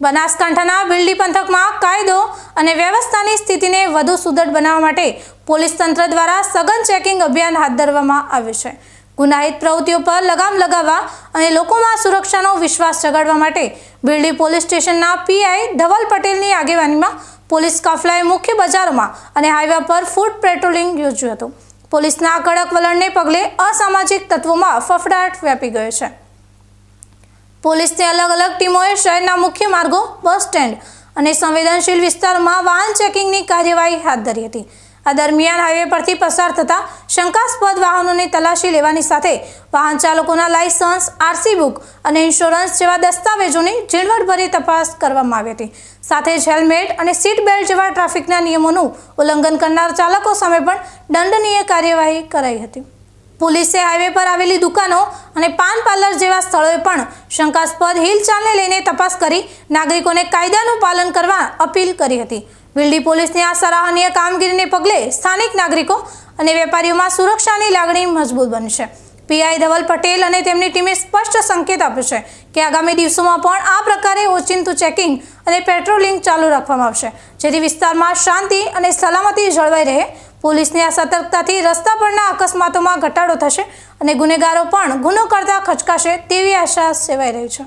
બનાસકાંઠાના બિલ્ડી પંથકમાં કાયદો અને વ્યવસ્થાની સ્થિતિને વધુ સુદૃઢ બનાવવા માટે પોલીસ તંત્ર દ્વારા સઘન ચેકિંગ અભિયાન હાથ ધરવામાં આવ્યું છે. ગુનાહિત પ્રવૃત્તિઓ પર લગામ લગાવવા અને લોકોમાં સુરક્ષાનો વિશ્વાસ જગાડવા માટે બિલ્ડી પોલીસ સ્ટેશનના પીઆઈ ધવલ પટેલની આગેવાનીમાં પોલીસ કાફલાએ મુખ્ય બજારોમાં અને હાઈવે પર ફૂડ પેટ્રોલિંગ યોજ્યું હતું. પોલીસના કડક વલણને પગલે અસામાજિક તત્વોમાં ફફડાટ વ્યાપી ગયો છે. પોલીસની અલગ અલગ ટીમોએ શહેરના મુખ્ય માર્ગો બસ સ્ટેન્ડ અને સંવેદનશીલ વિસ્તારમાં વાહન ચેકિંગની કાર્યવાહી હાથ ધરી હતી. આ દરમિયાન હાઈવે પરથી પસાર થતા શંકાસ્પદ વાહનોની તલાશી લેવાની સાથે વાહન ચાલકોના લાયસન્સ, આરસી બુક અને ઇન્સ્યોરન્સ જેવા દસ્તાવેજોની ઝીણવટભરી તપાસ કરવામાં આવી હતી. સાથે જ હેલ્મેટ અને સીટ બેલ્ટ જેવા ટ્રાફિકના નિયમોનું ઉલ્લંઘન કરનાર ચાલકો સામે પણ દંડનીય કાર્યવાહી કરાઈ હતી. પોલીસે હાઈવે પર આવેલી દુકાનો અને પાન પાર્લર જેવા સ્થળોએ પણ શંકાસ્પદ હિલચાલને લઈને તપાસ કરી નાગરિકોને કાયદાનું પાલન કરવા અપીલ કરી હતી. વિલડી પોલીસની આ સરાહનીય કામગીરીને પગલે સ્થાનિક નાગરિકો અને વેપારીઓમાં સુરક્ષાની લાગણી મજબૂત બનશે. પીઆઈ ધવલ પટેલ અને તેમની ટીમે સ્પષ્ટ સંકેત આપ્યો છે કે આગામી દિવસોમાં પણ આ પ્રકારે ઓચિંતું ચેકિંગ અને પેટ્રોલિંગ ચાલુ રાખવામાં આવશે, જેથી વિસ્તારમાં શાંતિ અને સલામતી જળવાઈ રહે પોલીસની આ સતર્કતાથી રસ્તા પરના અકસ્માતોમાં ઘટાડો થશે અને ગુનેગારો પણ ગુનો કરતા ખચકાશે તેવી આશા સેવાઈ રહી છે.